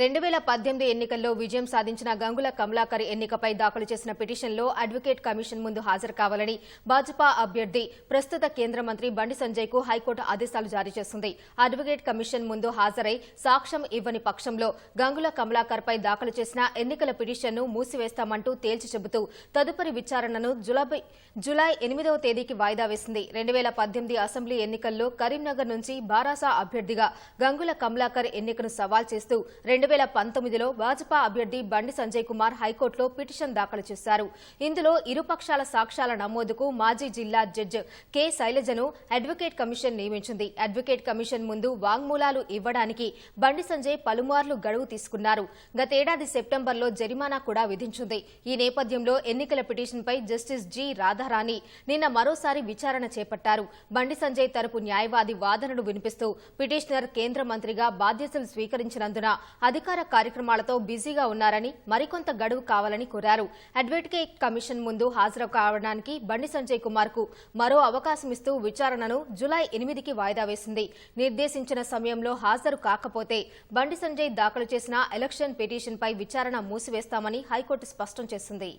రెండు వేల పద్దెనిమిది ఎన్నికల్లో విజయం సాధించిన గంగుల కమలాకర్ ఎన్నికపై దాఖలు చేసిన పిటిషన్లో అడ్వకేట్ కమిషన్ ముందు హాజరు కావాలని భాజపా అభ్యర్థి ప్రస్తుత కేంద్ర మంత్రి బండి సంజయ్కు హైకోర్టు ఆదేశాలు జారీ చేసింది. అడ్వకేట్ కమిషన్ ముందు హాజరై సాక్ష్యం ఇవ్వని పక్షంలో గంగుల కమలాకర్ పై దాఖలు చేసిన ఎన్నికల పిటిషన్ను మూసివేస్తామంటూ తేల్చి చెబుతూ తదుపరి విచారణను జులై జులై ఎనిమిదవ తేదీకి వాయిదా వేసింది. రెండు వేల పద్దెనిమిది అసెంబ్లీ ఎన్నికల్లో కరీంనగర్ నుంచి బారాసా అభ్యర్థిగా గంగుల కమలాకర్ ఎన్నికను సవాల్ చేస్తూ రెండు వేల పంతొమ్మిదిలో భాజపా అభ్యర్థి బండి సంజయ్ కుమార్ హైకోర్టులో పిటిషన్ దాఖలు చేశారు. ఇందులో ఇరుపక్షాల సాక్ష్యాల నమోదుకు మాజీ జిల్లా జడ్జి కె. శైలజను అడ్వకేట్ కమిషన్ నియమించింది. అడ్వకేట్ కమిషన్ ముందు వాంగ్మూలాలు ఇవ్వడానికి బండి సంజయ్ పలుమార్లు గడువు తీసుకున్నారు. గతేడాది సెప్టెంబర్లో జరిమానా కూడా విధించింది. ఈ నేపథ్యంలో ఎన్నికల పిటిషన్పై జస్టిస్ జి. రాధారాణి నిన్న మరోసారి విచారణ చేపట్టారు. బండి సంజయ్ తరపు న్యాయవాది వాదనలు వినిపిస్తూ పిటిషనర్ కేంద్ర మంత్రిగా బాధ్యతలు స్వీకరించినందున అధికార కార్యక్రమాలతో బిజీగా ఉన్నారని మరికొంత గడువు కావాలని కోరారు. అడ్వకేట్ కమిషన్ ముందు హాజరు కావడానికి బండి సంజయ్ కుమార్కు మరో అవకాశం ఇస్తూ విచారణను జులై ఎనిమిదికి వాయిదా వేసింది. నిర్దేశించిన సమయంలో హాజరు కాకపోతే బండి సంజయ్ దాఖలు చేసిన ఎలక్షన్ పిటిషన్పై విచారణ మూసివేస్తామని హైకోర్టు స్పష్టం చేసింది.